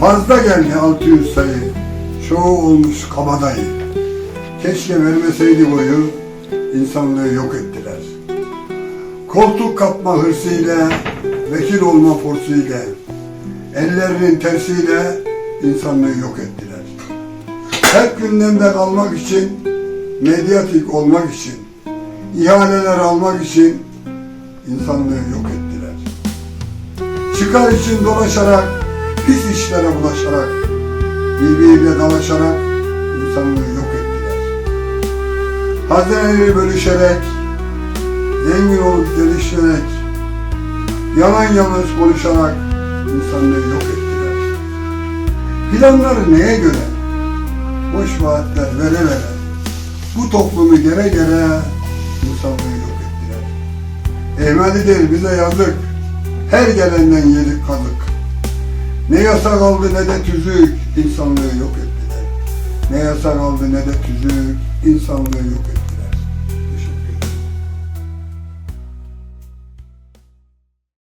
Fazla geldi 600 sayı, çoğu olmuş kabadayı. Keşke vermeseydi boyu, insanlığı yok ettiler. Koltuk kapma hırsıyla, vekil olma forsuyla, ellerinin tersiyle insanlığı yok ettiler. Hep gündemde kalmak için, medyatik olmak için, ihaleler almak için insanlığı yok ettiler. Çıkar için dolaşarak, pis işlere bulaşarak, birbiriyle dalaşarak insanlığı yok ettiler. Hazineleri bölüşerek, zengin olup gelişerek, yalan yalnız konuşarak insanlığı yok ettiler. Planları neye göre? Boş vaatler vere vere, bu toplumu gere gere insanlığı yok ettiler. Ehmalidir bize yazık, her gelenden yedik kazık. Ne yasa kaldı ne de tüzük, insanlığı yok ettiler. Ne yasa kaldı ne de tüzük, insanlığı yok ettiler.